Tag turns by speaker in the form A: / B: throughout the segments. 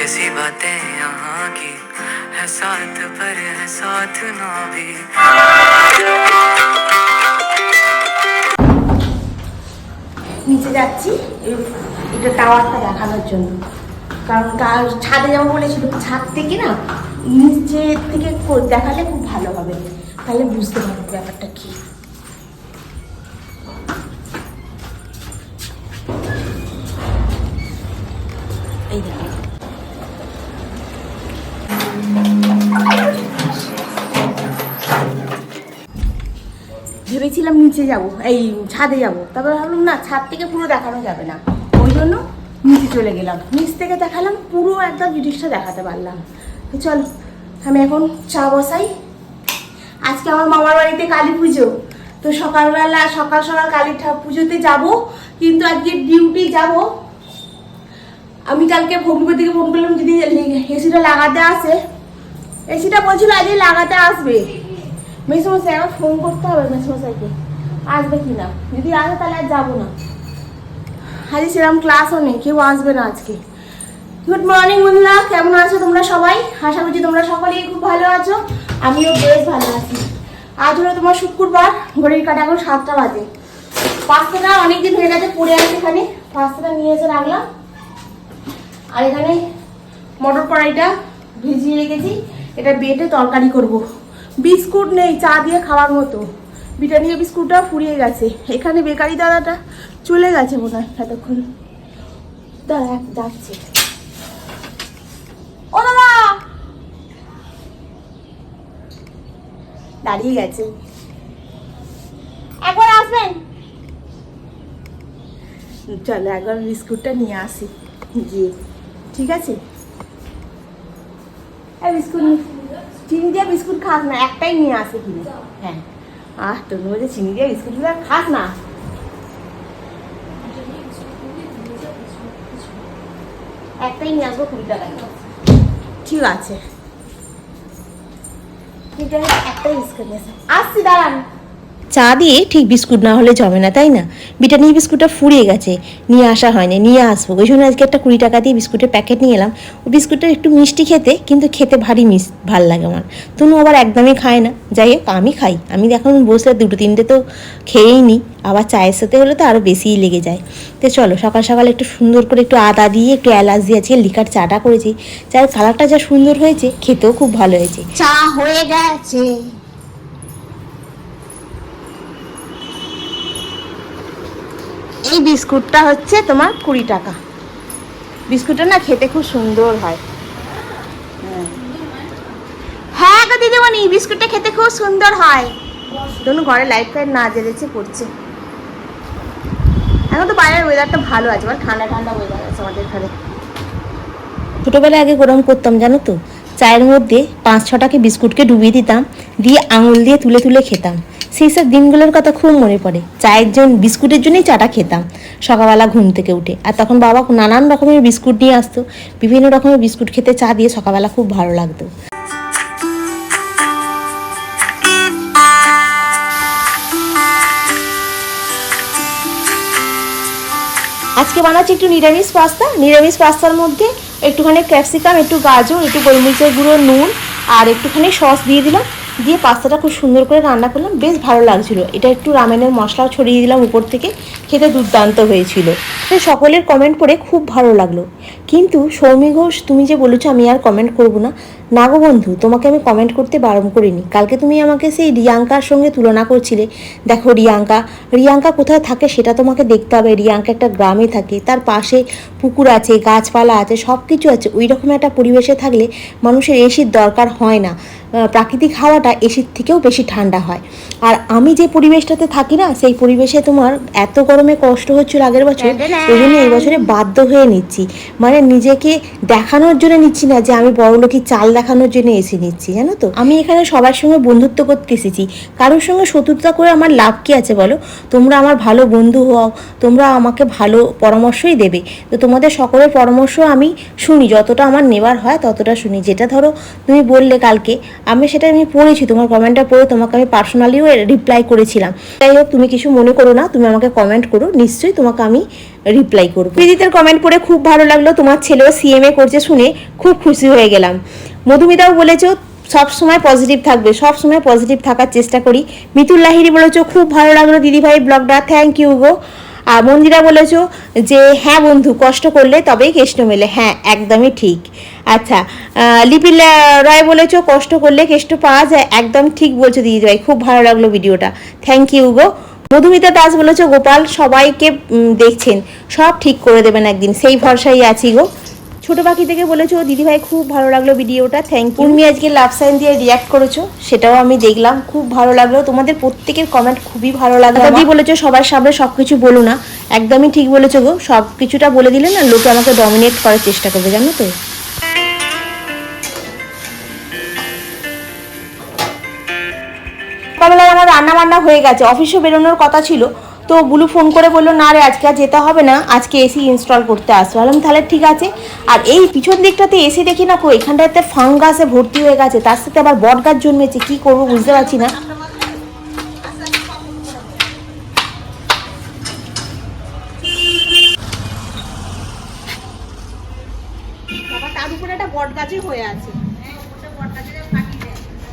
A: कैसी बातें यहाँ की है साथ पर है साथ ना भी
B: নিচে যাচ্ছি এই- এটা টাওয়ারটা দেখানোর জন্য কারণ টা- ছাদে যাবো বলেছিল ছাদ থেকে না নিচে থেকে কো- দেখালে খুব ভালো হবে তাহলে বুঝতে পারবো ব্যাপারটা কি এই দেখো নিচে যাব, এই ছাদে যাব। তারপর ভাবলাম, না, ছাদ থেকে পুরো দেখানো যাবে না। ওই জন্য নিচে চলে গেলাম। নিচ থেকে দেখালাম, পুরো একদম জিনিসটা দেখাতে পারলাম। তো চল, আমি এখন চা বসাই। আজকে আমার মামার বাড়িতে কালী পুজো। তো সকালবেলা, সকাল সকাল কালী পুজোতে যাব, কিন্তু আজকে ডিউটি যাব। আমি কালকে ভগ্নিপতিকে ফোন করলাম যদি এসিটা লাগাতে আসে এসিটা বলছিল আজকে লাগাতে আসবে। মেসমশাই আমার ফোন করতে হবে মেসমশাইকে। আসবে কি না যদি আসে তাহলে আর যাব না। আজকে সেরকম ক্লাসও নেই, কেউ আসবে না আজকে। গুড মর্নিং বন্ধুরা কেমন আছো তোমরা সবাই? আশা করছি তোমরা সকলেই খুব ভালো আছো। আমিও বেশ ভালো আছি। আজ হলো তোমার শুক্রবার, ঘড়ির কাটা এখন সাতটা বাজে। পাস্তাটা অনেকদিন হয়ে গেছে, পড়ে আছে এখানে। পাস্তাটা নিয়ে এসে রাখলাম। আর এখানে মটর কড়াইটা ভিজিয়ে রেখেছি। এটা বেটে তরকারি করব। বিস্কুট নেই, চা দিয়ে খাওয়ার মতো। ব্রিটানিয়া বিস্কুটটা ফুরিয়ে গেছে। এখানে বেকারি দাদাটা চলে গেছে মনে হয় এতক্ষণ। দাদা যাচ্ছে ও দাদা! দাঁড়িয়ে গেছে। একবার আসবেন? চলো, একবার বিস্কুটটা নিয়ে আসি। গিয়ে। ঠিক আছে? বিস্কুট, চিনি দিয়ে বিস্কুট খাস না, একটাই নিয়ে আসে কিনে। হ্যাঁ। তোর মধ্যে চিনি দিয়ে খাস না? একটাই নিয়ে আসব কুড়ি টাকা ঠিক আছে। একটাই বিস্কুট নিয়ে আসো। আসছি, দাঁড়ান।
C: চা দিয়ে ঠিক বিস্কুট না হলে জমে না, তাই না? বিটানি বিস্কুটটা ফুরিয়ে গেছে। নিয়ে আসা হয়নি, নিয়ে আসব। ওই জন্য আজকে একটা কুড়ি টাকা দিয়ে বিস্কুটের প্যাকেট নিয়ে এলাম। ওই বিস্কুটটা একটু মিষ্টি খেতে, কিন্তু খেতে ভারী মিস, ভালো লাগে আমার। তনু আবার একদমই খায় না। যাই হোক, আমি খাই। আমি এখন বসলে দুটো তিনটে তো খেয়েই নিই আবার চায়ের সাথে হলে তো আরও বেশিই লেগে যায়। তো চলো, সকাল সকাল একটু সুন্দর করে একটু আদা দিয়ে একটু এলাচ দিয়ে আজকে লিকার চাটা করেছি। চায়ের কালারটা যা সুন্দর হয়েছে, খেতেও খুব ভালো হয়েছে।
B: চা হয়ে গেছে। এই বিস্কুটটা হচ্ছে তোমার কুড়ি টাকা। বিস্কুটটা না খেতে খুব সুন্দর হয়। হ্যাঁ। গো দিদিমণি, বিস্কুটটা খেতে খুব সুন্দর হয়। ধরুন ঘরে লাইট ফাইট না জ্বেলেছে, পড়ছে। এখন তো বাইরের ওয়েদারটা ভালো আছে মানে ঠান্ডা ঠান্ডা ওয়েদার আছে আমাদের এখানে
C: ছোটোবেলায় আগে গরম করতাম, জানো তো? চায়ের মধ্যে পাঁচ ছটাকে বিস্কুটকে ডুবিয়ে দিতাম, দিয়ে আঙুল দিয়ে তুলে তুলে খেতাম। সেই সব দিনগুলোর কথা খুব মনে পড়ে। চায়ের জন্য, বিস্কুটের জন্যই চাটা খেতাম। সকালবেলা ঘুম থেকে উঠে। আর তখন বাবা নানান রকমের বিস্কুট নিয়ে আসতো। বিভিন্ন রকমের বিস্কুট খেতে চা দিয়ে সকালবেলা খুব ভালো লাগতো। আজকে বানাচ্ছি একটু নিরামিষ পাস্তা। নিরামিষ পাস্তার মধ্যে একটুখানি ক্যাপসিকাম, একটু গাজর, একটু গোলমরিচের গুঁড়ো, নুন, আর একটুখানি সস দিয়ে দিলাম। দিয়ে পাস্তাটা খুব সুন্দর করে রান্না করলাম, বেশ ভালো লাগছিল। এটা একটু রামেনের মশলাও ছড়িয়ে দিলাম উপর থেকে, খেতে দুর্দান্ত হয়েছিল। তো সকলের কমেন্ট পড়ে খুব ভালো লাগল। কিন্তু সৌমি ঘোষ, তুমি যে বলেছ আমি আর কমেন্ট করব না না গো বন্ধু, তোমাকে আমি কমেন্ট করতে বারণ করিনি। কালকে তুমি আমাকে সেই রিয়াঙ্কার সঙ্গে তুলনা করছিলে। দেখো রিয়াঙ্কা রিয়াঙ্কা কোথায় থাকে সেটা তোমাকে দেখতে হবে। রিয়াঙ্কা একটা গ্রামে থাকে, তার পাশে পুকুর আছে, গাছপালা আছে সব কিছু আছে। ওই রকম একটা পরিবেশে থাকলে মানুষের এসির দরকার হয় না। প্রাকৃতিক হাওয়াটা এসির থেকেও বেশি ঠান্ডা হয়। আর আমি যে পরিবেশটাতে থাকি না সেই পরিবেশে তোমার এত গরমে কষ্ট হচ্ছিল আগের বছর ওই জন্য এই বছরে বাধ্য হয়ে নিচ্ছি। মানে নিজেকে দেখানোর জন্য নিচ্ছি না যে আমি বড়লোকি চাল দেখানোর জন্য এসে নিচ্ছি জানো তো? আমি এখানে সবার সঙ্গে বন্ধুত্ব করতে এসেছি। কারোর সঙ্গে শত্রুতা করে আমার লাভ কি আছে বলো? তোমরা আমার ভালো বন্ধু হও তোমরা আমাকে ভালো পরামর্শই দেবে। তো তোমাদের সকলের পরামর্শ আমি শুনি যতটা আমার নেবার হয় ততটা শুনি। যেটা ধরো তুমি বললে কালকে আমি সেটা আমি পড়েছি, তোমার কমেন্টটা পড়ে তোমাকে আমি পার্সোনালিও রিপ্লাই করেছিলাম। যাই হোক, তুমি কিছু মনে করো না, তুমি আমাকে কমেন্ট করো, নিশ্চয়ই তোমাকে আমি রিপ্লাই করব। প্রীতিতের কমেন্ট পড়ে খুব ভালো লাগল, তোমার ছেলেও সিএমএ করছে শুনে খুব খুশি হয়ে গেলাম। মধুমিতাও বলেছ, সব সময় পজিটিভ থাকবে, সব সময় পজিটিভ থাকার চেষ্টা করি। মিতুল লাহিরি বলেছ, খুব ভালো লাগল দিদিভাই ব্লগটা থ্যাংক ইউ গো। মন্দিরা বলেছ যে হ্যাঁ বন্ধু, কষ্ট করলে তবেই কেষ্ট মেলে। হ্যাঁ একদমই ঠিক। আচ্ছা লিপি রায় বলেছ, কষ্ট করলে কেষ্ট পাওয়া যায়। একদম ঠিক বলছো দিদি ভাই খুব ভালো লাগল ভিডিওটা। থ্যাংক ইউ গো। মধুমিতা দাস বলেছ, গোপাল সবাইকে দেখছেন, সব ঠিক করে দেবেন একদিন। সেই ভরসাই আছি গো। ছোট পাখি থেকে বলেছ দিদিভাই খুব ভালো লাগল ভিডিওটা থ্যাংক ইউ তুমি আজকে লাভ সাইন দিয়ে রিয়াক্ট করেছ সেটাও আমি দেখলাম খুব ভালো লাগল। তোমাদের প্রত্যেকের কমেন্ট খুবই ভালো লাগল দাদি বলেছ সবার সামনে সব কিছু বলো না। একদমই ঠিক বলেছ গো সব কিছুটা বলে দিলে না লোকে আমাকে ডমিনেট করার চেষ্টা করবে জানো তো। সকালবেলায় আমার রান্না বান্না হয়ে গেছে অফিসে বেরোনোর কথা ছিল। তো বুলু ফোন করে বলল, না রে, আজকে আর যেতে হবে না, আজকে এসি ইনস্টল করতে আসব বললাম, তাহলে ঠিক আছে। আর এই পিছন দিকটাতে এসি দেখি না কো, এখানটাতে ফাঙ্গাসে ভর্তি হয়ে গেছে, তার সাথে আবার বট গাছ জন্মেছে, কি করব বুঝতে পারছি না। হয়ে আছে।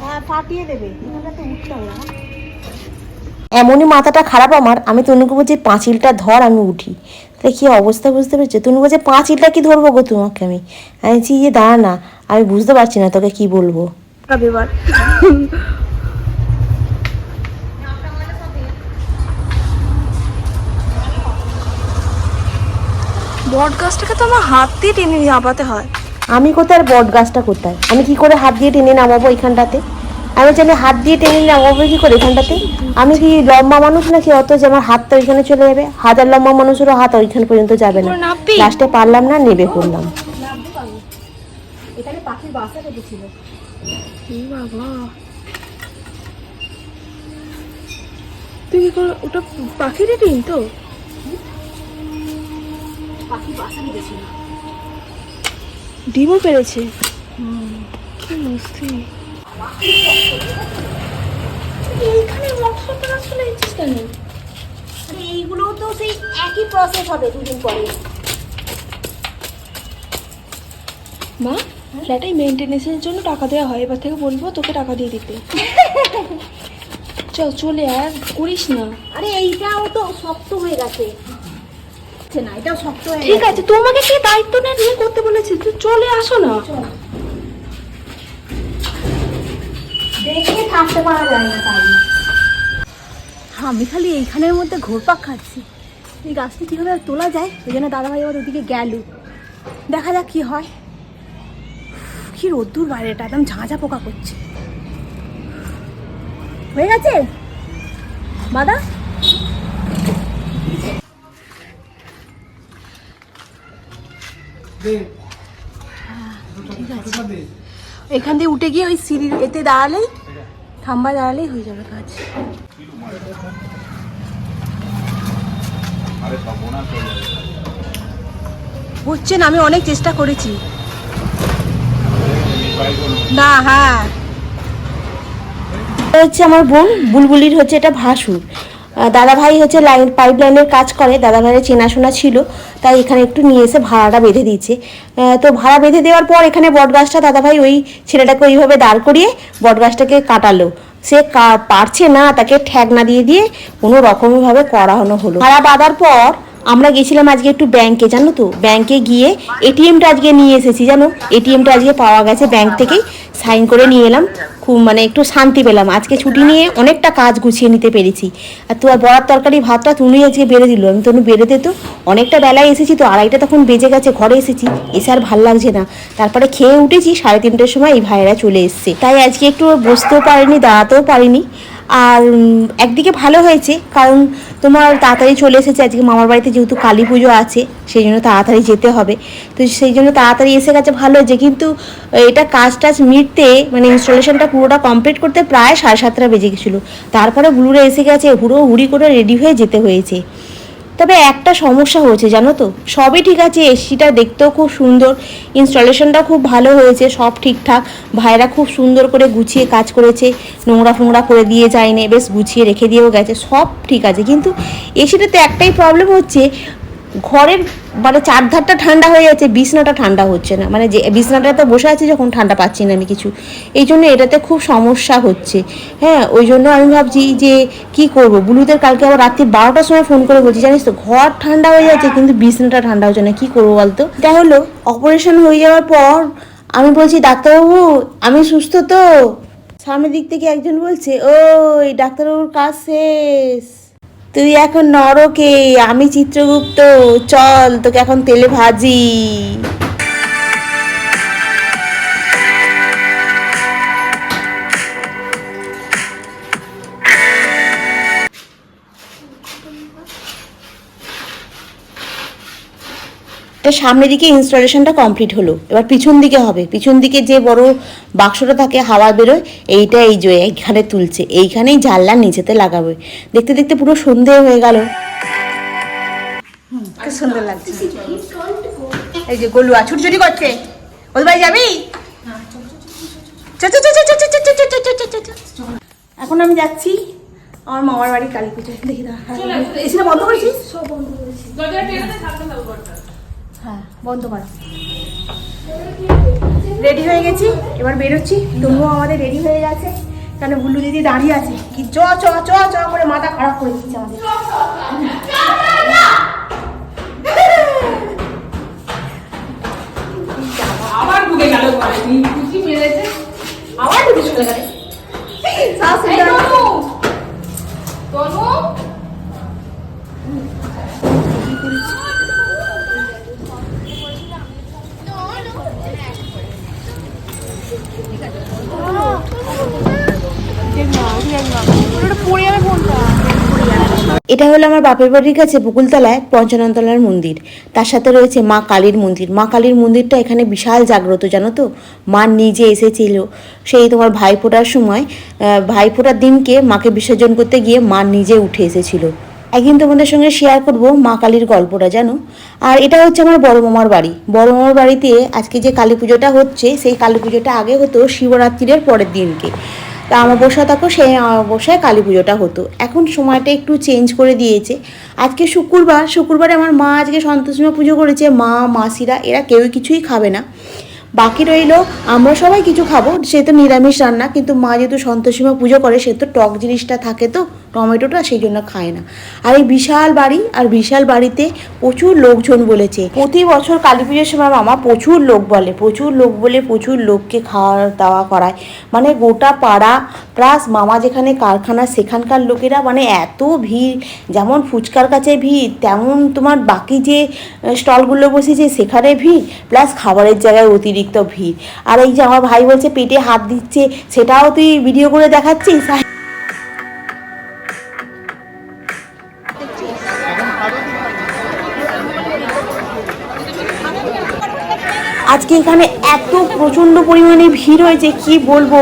C: হ্যাঁ ফাটিয়ে দেবে। উঠতে হবে এমনই মাথাটা খারাপ আমার। আমি তনুকে বলছি পাঁচিলটা ধর আমি উঠি। তাহলে কি অবস্থা বুঝতে পেরেছ? তনু বলছে পাঁচিলটা কি ধরবো গো তোমাকে আমি? আমি বলছি ইয়ে দাঁড়া না আমি বুঝতে পারছি না তোকে কি বলব?
B: এবার। বট গাছটাকে তো আমার হাত দিয়ে টেনে আপাতে হয়।
C: আমি কোথায় আর বট গাছটা কোথায়? আমি কি করে হাত দিয়ে টেনে নামাবো এখানটাতে আমি আমি হাত দিয়ে টেনে নামাবো কি করে এখানটাতে? আমি কি লম্বা মানুষ নাকি? অত যে আমার হাতটা ওইখানে চলে যাবে। হাজার লম্বা মানুষেরও হাত ওইখান পর্যন্ত যাবে না। লাস্টে পারলাম না নেবে করলাম।
B: এখানে পাখির বাসা কেটেছিল বাবা। তুই কি করে ওটা পাখির ডিম তো?
C: পাখি বাসা কেটেছিল
B: ডিমও পেরেছে। কি মস্তি
C: এইখানে মৎস্যটা চলে এসেছিস কেন আরে এইগুলো তো সেই একই প্রসেস হবে দুদিন পরে।
B: মা ফ্ল্যাটে মেনটেনেন্সের জন্য টাকা দেওয়া হয় এবার থেকে বলব তোকে টাকা দিয়ে দিতে। চল চলে আর করিস না।
C: আরে এইটাও তো শক্ত হয়ে গেছে। না এটাও শক্ত হয়ে
B: ঠিক আছে তোমাকে কি দায়িত্ব নিয়ে? করতে বলেছে তুই চলে আসো না।
C: দেখে থাকতে পারা যায় না তাই।
B: আমি খালি এইখানের মধ্যে ঘোরপাক খাচ্ছি। এই গাছটা কীভাবে আর তোলা যায় ওই জন্য দাদাভাই আবার ওদিকে গেল। দেখা যাক কি হয়। কি রোদ্দুর বাইরেটা একদম ঝাঁঝা পোকা করছে। হয়ে গেছে? বাদা? এখান দিয়ে উঠে গিয়ে ওই সিঁড়ির এতে দাঁড়ালেই থাম্বা দাঁড়ালেই হয়ে যাবে কাজ। বুঝছেন আমি অনেক চেষ্টা করেছি। না হ্যাঁ।
C: এটা হচ্ছে আমার বোন বুলবুলির হচ্ছে এটা ভাসুর। দাদা ভাই হচ্ছে লাইন পাইপ লাইনের কাজ করে দাদা ভাইয়ের চেনাশোনা ছিল, তাই এখানে একটু নিয়ে এসে ভাড়াটা বেঁধে দিয়েছে। তো ভাড়া বেঁধে দেওয়ার পর এখানে বটগাছটা দাদা ভাই ওই ছেলেটাকে ওইভাবে দাঁড় করিয়ে বটগাছটাকে কাটালো। সে পারছে না, তাকে ঠ্যাক না দিয়ে দিয়ে কোনো রকমভাবে করানো হলো। ভাড়া বাঁধার পর আমরা গেছিলাম আজকে একটু ব্যাংকে জানো তো? ব্যাংকে গিয়ে এটিএমটা আজকে নিয়ে এসেছি, জানো? এটিএমটা আজকে পাওয়া গেছে ব্যাংক থেকেই। সাইন করে নিয়ে এলাম। খুব মানে একটু শান্তি পেলাম। আজকে ছুটি নিয়ে অনেকটা কাজ গুছিয়ে নিতে পেরেছি। আর তোমার বড়ার তরকারি ভাতটা তুমি আজকে বেড়ে দিল। আমি তনু বেড়ে দিত অনেকটা বেলায় এসেছি তো, আড়াইটা তখন বেজে গেছে, ঘরে এসেছি। এসে আর ভালো লাগছে না। তারপরে খেয়ে উঠেছি, সাড়ে তিনটের সময় এই ভাইয়েরা চলে এসছে। তাই আজকে একটু বসতেও পারিনি, দাঁড়াতেও পারিনি। আর একদিকে ভালো হয়েছে, কারণ তোমার তাড়াতাড়ি চলে এসেছে, আজকে মামার বাড়িতে যেহেতু কালী পুজো আছে, সেই জন্য তাড়াতাড়ি যেতে হবে। তো সেই জন্য তাড়াতাড়ি এসে গেছে, ভালো হয়েছে। কিন্তু এটা কাজ টাজ মিটতে মানে ইনস্টলেশনটা পুরোটা কমপ্লিট করতে প্রায় সাড়ে সাতটা বেজে গেছিল। তারপরে গুলুরা এসে গেছে হুড়ো হুড়ি করে রেডি হয়ে যেতে হয়েছে। তবে একটা সমস্যা হয়েছে, জানো তো? সবই ঠিক আছে, এসিটা দেখতেও খুব সুন্দর ইনস্টলেশনটা খুব ভালো হয়েছে, সব ঠিকঠাক। ভাইরা খুব সুন্দর করে গুছিয়ে কাজ করেছে, নোংরা ফোংরা করে দিয়ে যায়নি, বেশ গুছিয়ে রেখে দিয়েও গেছে, সব ঠিক আছে। কিন্তু এসিটাতে একটাই প্রবলেম হচ্ছে ঘরের মানে চারধারটা ঠান্ডা হয়ে যাচ্ছে, বিছনাটা ঠান্ডা হচ্ছে না। মানে যে বিছনাটাতে বসে আছি যখন ঠান্ডা পাচ্ছি না আমি কিছু। এই জন্য এটাতে খুব সমস্যা হচ্ছে। হ্যাঁ ওই জন্য আমি ভাবছি যে কি করব? বুলুদের কালকে আবার রাত্রি বারোটার সময় ফোন করে বলছি, জানিস তো, ঘর ঠান্ডা হয়ে যাচ্ছে কিন্তু বিছনাটা ঠান্ডা হচ্ছে না, কি করব বলতো? এটা হলো অপারেশন হয়ে যাওয়ার পর আমি বলছি, ডাক্তারবাবু, আমি সুস্থ তো? সামনের দিক থেকে একজন বলছে, ওই ডাক্তারবাবুর কাজ শেষ। তুই এখন নরকে আমি চিত্রগুপ্ত চল তোকে এখন তেলে ভাজি। এটা সামনের দিকে ইনস্টলেশনটা কমপ্লিট হলো এবার পিছন দিকে হবে পিছন দিকে যে বড় বাক্সটা থাকে হাওয়া বেরোয় এইটা এই যে এইখানে তুলছে এইখানেই জানলা নিচেতে লাগাবে দেখতে দেখতে পুরো সন্ধে হয়ে গেল
B: যাবি এখন আমি যাচ্ছি আমার মামার বাড়ি কালী পুজো দেখি না বন্ধ করেছি হ্যাঁ বন্ধ কর। রেডি হয়ে গেছি? এবার বেরোচ্ছি। তবুও আমাদের রেডি হয়ে গেছে। কেন বুল্লু দিদি দাঁড়িয়ে আছে? কি চ চ চ চ করে মাথা খারাপ করে দিচ্ছে আমাদের।
D: আবার ঢুকে গেল ঘরে। মেরেছে?
B: আবার ঢুকে চলে গেলে।
D: তনু!
C: এটা হলো আমার বাপের বাড়ির কাছে বকুলতলায় পঞ্চাননতলার মন্দির। তার সাথে রয়েছে মা কালীর মন্দির। মা কালীর মন্দিরটা এখানে বিশাল জাগ্রত, জানো তো? মা নিজে এসেছিল। সেই তোমার ভাইফোঁটার সময় ভাইফোঁটার দিনকে মাকে বিসর্জন করতে গিয়ে মা নিজে উঠে এসেছিল। একদিন তোমাদের সঙ্গে শেয়ার করব মা কালীর গল্পটা, জানো? আর এটা হচ্ছে আমার বড় মামার বাড়ি। বড় মামার বাড়িতে আজকে যে কালী পুজোটা হচ্ছে, সেই কালী পুজোটা আগে হতো শিবরাত্রির পরের দিনকে। তা অমাবস্যা থাকো সেই অমাবস্যায় কালী পুজোটা হতো। এখন সময়টা একটু চেঞ্জ করে দিয়েছে। আজকে শুক্রবার, শুক্রবারে আমার মা আজকে সন্তোষীমা পুজো করেছে। মা, মাসিরা, এরা কেউই কিছুই খাবে না। বাকি রইল, আমরা সবাই কিছু খাব। সে তো নিরামিষ রান্না, কিন্তু মা যেহেতু সন্তোষীমা পুজো করে, সে তো টক জিনিসটা থাকে তো। টমেটোটা সেই জন্য খায় না। আর এই বিশাল বাড়ি, আর বিশাল বাড়িতে প্রচুর লোকজন বলেছে। প্রতি বছর কালী পুজোর সময় মামা প্রচুর লোক বলে, প্রচুর লোক বলে প্রচুর লোককে খাওয়া দাওয়া করায়। মানে গোটা পাড়া, প্লাস মামা যেখানে কারখানা, সেখানকার লোকেরা মানে এত ভিড়, যেমন ফুচকার কাছে ভিড়, তেমন তোমার বাকি যে স্টলগুলো বসেছে সেখানে ভিড়, প্লাস খাবারের জায়গায় অতিরিক্ত ভিড়। আর এই যে আমার ভাই বলছে, পেটে হাত দিচ্ছে, সেটাও তুই ভিডিও করে দেখাচ্ছিস? আজকে এখানে এত প্রচণ্ড পরিমাণে ভিড় হয়েছে কি বলব?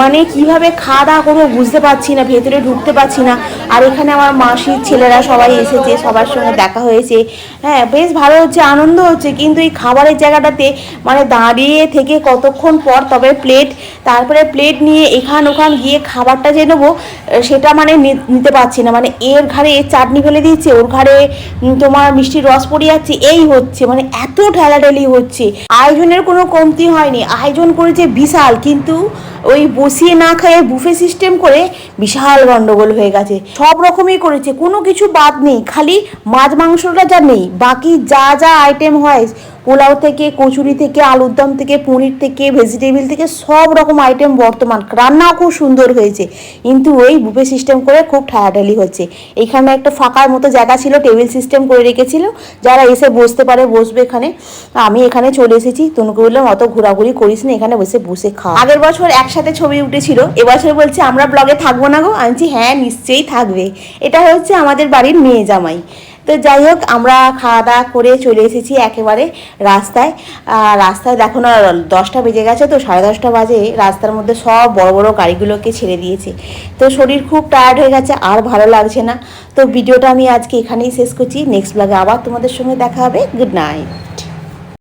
C: মানে কীভাবে খাওয়া দাওয়া করব বুঝতে পারছি না, ভেতরে ঢুকতে পারছি না। আর এখানে আমার মাসির ছেলেরা সবাই এসেছে, সবার সঙ্গে দেখা হয়েছে। হ্যাঁ বেশ ভালো হচ্ছে, আনন্দ হচ্ছে, কিন্তু এই খাবারের জায়গাটাতে মানে দাঁড়িয়ে থেকে কতক্ষণ পর তবে প্লেট তারপরে প্লেট নিয়ে এখান ওখান গিয়ে খাবারটা যে নেব, সেটা মানে নিতে পারছি না। মানে এর ঘাড়ে এর চাটনি ফেলে দিচ্ছে ওর ঘাড়ে তোমার মিষ্টির রস পড়ে যাচ্ছে, এই হচ্ছে মানে এত ঠেলাঠেলি হচ্ছে। আয়োজনের কোনো কমতি হয়নি, আয়োজন করেছে বিশাল, কিন্তু ওই বসিয়ে না খেয়ে বুফে সিস্টেম করে বিশাল গন্ডগোল হয়ে গেছে। সব রকমই করেছে, কোনো কিছু বাদ নেই, খালি মাছ মাংসটা যা নেই, বাকি যা যা আইটেম হয় পোলাও থেকে, কচুরি থেকে, আলুর দম থেকে, পনির থেকে ভেজিটেবিল থেকে সব রকম আইটেম বর্তমান। রান্নাও খুব সুন্দর হয়েছে। কিন্তু ওই বুফে সিস্টেম করে খুব ঠায়াঠালি হচ্ছে। এখানে একটা ফাঁকার মতো জায়গা ছিল টেবিল সিস্টেম করে রেখেছিল। যারা এসে বসতে পারে, বসবে এখানে। আমি এখানে চলে এসেছি। তনুকে বললাম, অত ঘোরাঘুরি করিস না, এখানে বসে বসে খা। আগের বছর একসাথে ছবি উঠেছিল। এবছর বলছে, আমরা ব্লগে থাকব না গো। আমি হ্যাঁ নিশ্চয়ই থাকবে। এটা হচ্ছে আমাদের বাড়ির মেয়ে জামাই। তো যাই হোক, আমরা খাওয়া দাওয়া করে চলে এসেছি একেবারে রাস্তায়। রাস্তায় দেখো না, দশটা বেজে গেছে তো, সাড়ে দশটা বাজে। রাস্তার মধ্যে সব বড় বড় গাড়িগুলোকে ছেড়ে দিয়েছে। তো শরীর খুব টায়ার্ড হয়ে গেছে, আর ভালো লাগছে না। তো ভিডিওটা আমি আজকে এখানেই শেষ করছি। নেক্সট ব্লগে আবার তোমাদের সঙ্গে দেখা হবে। Good night